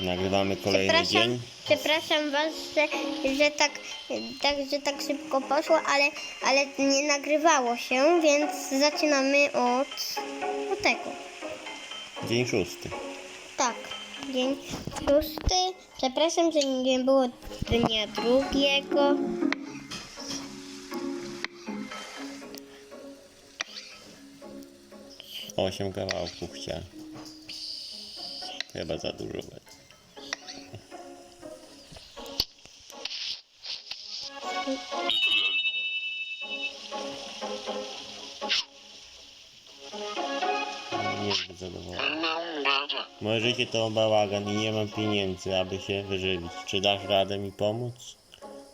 Nagrywamy kolejny Przepraszam, dzień. przepraszam was, że, że, tak, tak, że tak szybko poszło, ale, ale nie nagrywało się, więc zaczynamy od, od tego. Dzień szósty. Tak, dzień szósty. Przepraszam, że nie było dnia drugiego. Osiem kawałków chciałem. Chyba za dużo będzie. Niezbyt zadowolony. Moje życie to bałagan i nie mam pieniędzy, aby się wyżywić. Czy dasz radę mi pomóc?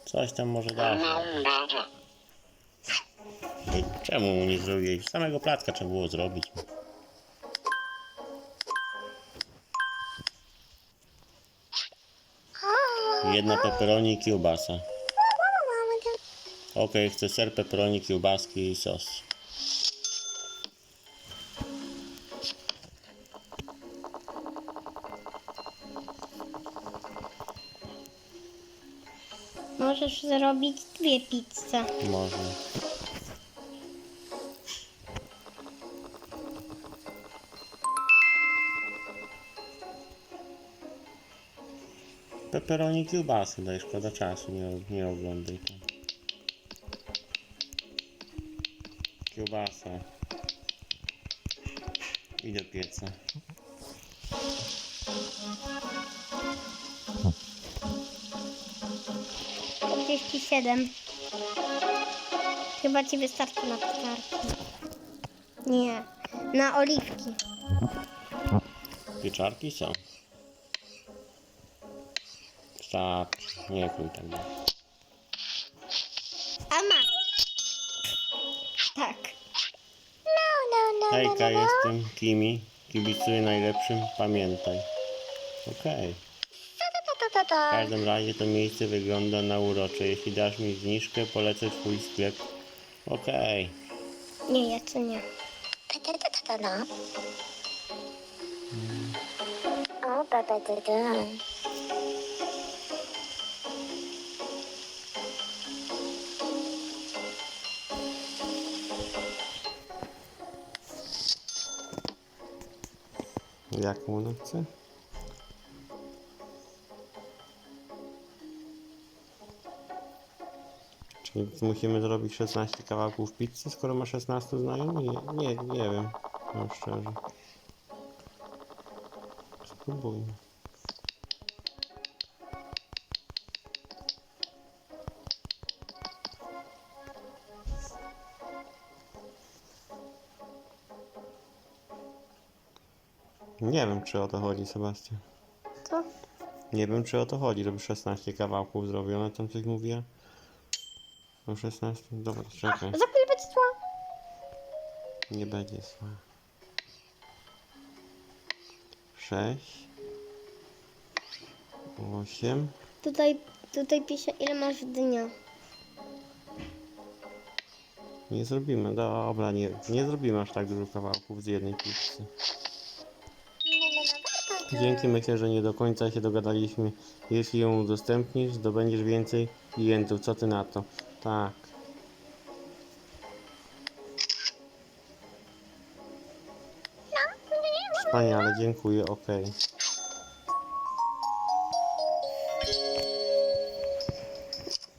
Coś tam może dasz. Ej, Czemu mu nie zrobiłeś? Samego placka trzeba było zrobić. Jedna pepperoni i kiełbasa. Okej, chcę ser, pepperoni, kiełbaski i sos. Możesz zrobić dwie pizze. Można. Pepperoni i kiełbasy daj, szkoda czasu, nie, nie oglądaj. Kiełbasa. I do pieca. Czterdzieści siedem. Chyba ci wystarczy na pieczarki. Nie, na oliwki. Pieczarki są. Starczy. Nie krój tak dalej. A ma. Tak. No, no, no, Hejka, jestem Kimi. Kibicuję najlepszym, pamiętaj. Okej. W każdym razie to miejsce wygląda na urocze. Jeśli dasz mi zniżkę, polecę twój sklep. Okej. Nie, ja co nie. O, baba, da, da. Jak ona chce? Czyli musimy zrobić 16 kawałków pizzy, skoro ma 16 znajomych? Nie, nie, nie wiem. No szczerze. Spróbujmy. Nie wiem, czy o to chodzi, Sebastian. Co? Nie wiem, czy o to chodzi, żeby 16 kawałków zrobione. Tam coś mówiła? O 16? Dobra, czekaj. Za chwilę będzie szła. Nie będzie zła. 6 8 Tutaj, tutaj pisze ile masz dnia. Nie zrobimy, dobra, nie, nie zrobimy aż tak dużo kawałków z jednej pizzy. Dzięki, myślę, że nie do końca się dogadaliśmy. Jeśli ją udostępnisz, zdobędziesz więcej klientów. Co ty na to? Tak. Wspaniale, dziękuję, okej.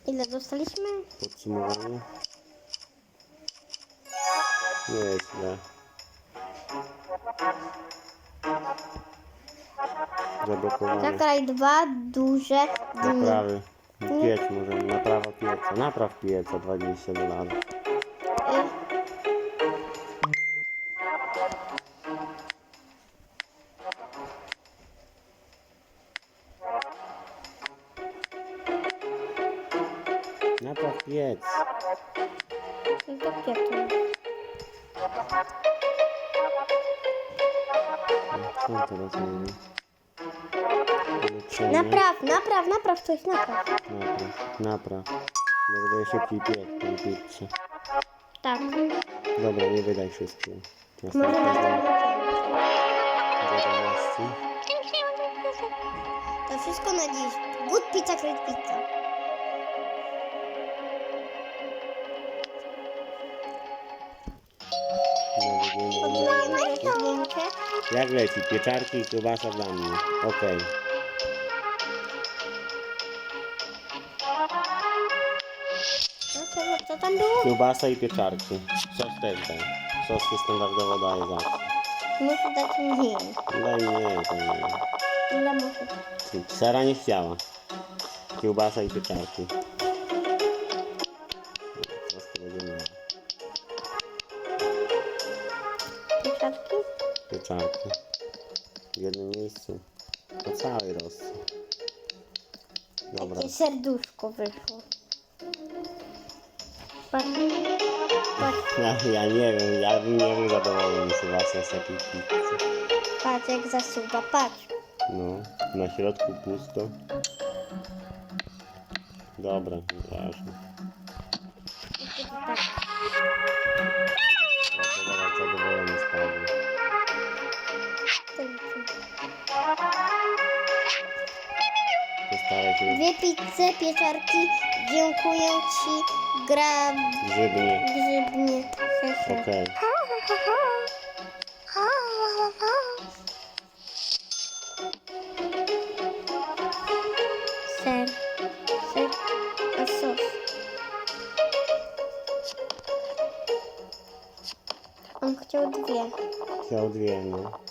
Ile dostaliśmy? Podsumowanie. Nie jest źle. Zablokowane. Zakraj dwa duże dni. Naprawy. Piec może, naprawa pieca. Napraw pieca 20 dolarów. Napraw piec. no to kwiatu. Co teraz mówi? Ulepszenie. Napraw, napraw, napraw coś, napraw. Napraw. Napraw. Może będzie szybciej piec tą pizzę. Tak. Dobra, nie wydaj wszystkiego. Może następny dzień. wiadomości. To wszystko na dziś. Good pizza, great pizza. Jak leci? Pieczarki i kiełbasa dla mnie. Okej. No co, co tam było? Kiełbasa i pieczarki. Sos też daj. Sos się standardowo daje zawsze. Muszę dać mniej. Daj nie, to nie. Ile muszę? Sera nie chciała. Kiełbasa i pieczarki. Pieczarki. W jednym miejscu. Po całej Rosji. Dobra. Takie serduszko wyszło. Patrz. Patrz, Ja, ja nie wiem, ja bym nie był zadowolony Sebastian z takiej pizzy. patrz jak zasuwa, patrz. No, na środku pusto. Dobra, nieważne. Się Dwie pizze, pieczarki. Dziękuję ci. Gra grzybnie. grzybnie. Okej. Ser. Ser. A sos. On chciał dwie. Chciał dwie, no.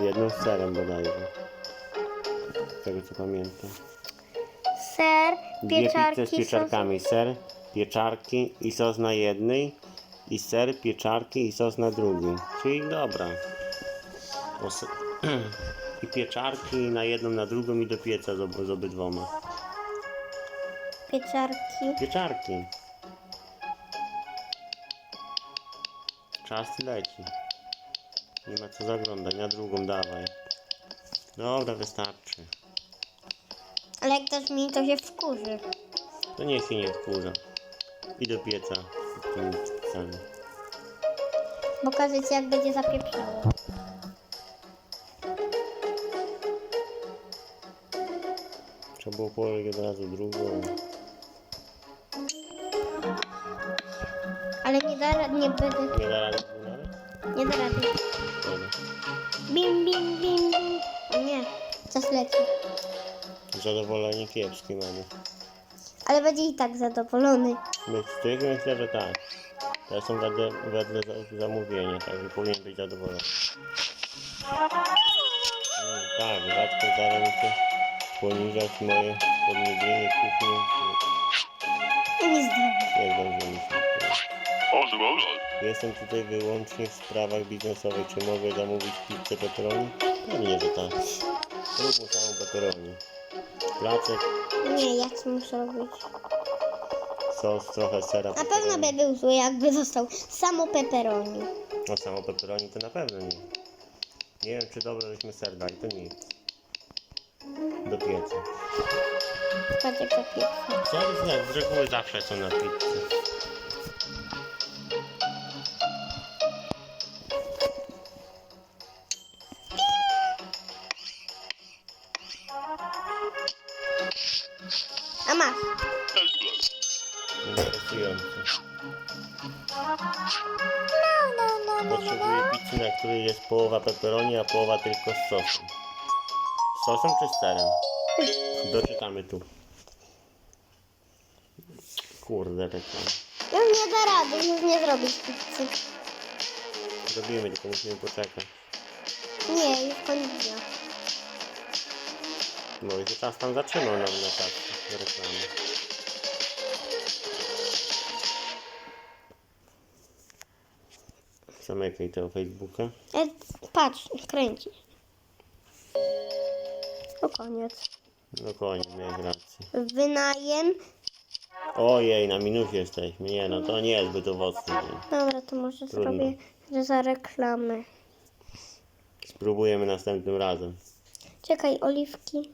Jedną z serem bodajże. Z tego co pamiętam. Ser, Dwie pieczarki, pizze z pieczarkami. Ser, pieczarki i sos na jednej. I ser, pieczarki i sos na drugim. Czyli dobra. O, se- I pieczarki na jedną, na drugą i do pieca z, ob- z obydwoma. pieczarki. Pieczarki. Czas leci. Nie ma co zaglądać. Na drugą dawaj. Dobra, wystarczy. Ale jak dasz mi, to się wkurzy. To niech się nie wkurza. I do pieca. z tymi pizzami. Pokażę ci, jak będzie zapieprzało. Trzeba było położyć od razu drugą. Ale nie da nie będę, Nie da rady było nawet? nie da rady. Bim, bim, bim, bim. O nie, czas leci. Zadowolenie kiepskie mamy. Ale będzie i tak zadowolony. My z tych myślę, że tak. To są wedle, wedle za- zamówienia, także powinien być zadowolony. Mm, tak, rzadko zdarza mi się poniżać moje podmówienie kuchni. No nie zdrowo. Nie. Pozwolę. Jestem tutaj wyłącznie w sprawach biznesowych. Czy mogę zamówić pizzę pepperoni? Pewnie, że tak. Zróbmy samą pepperoni. Placek, Nie, ja ci muszę robić. sos, trochę sera. Na pewno by był zły, jakby został samo pepperoni. No samo pepperoni to na pewno nie. Nie wiem czy dobrze żeśmy ser dali, to nic. Do pieca. Patrz jak zapieprza. Ser z reguły zawsze są na pizzy. Interesujące. Potrzebuję pizzy, na której jest połowa pepperoni, a połowa tylko z sosem. Z sosem czy z serem? Doczytamy tu. Kurde, reklama. No nie da rady, już nie zrobić pizzy. Zrobimy, tylko musimy poczekać. Nie, już koniec dnia. No i się czas tam zatrzymał na, na czas reklamy. Zamykaj tego Facebooka. E, patrz, kręci. To koniec. No koniec, miałeś rację. Wynajem. Ojej, na minusie jesteśmy. Nie, no to nie jest zbyt owocny. Dobra, to może Trudno. zrobię że za reklamę. Spróbujemy następnym razem. Czekaj, oliwki.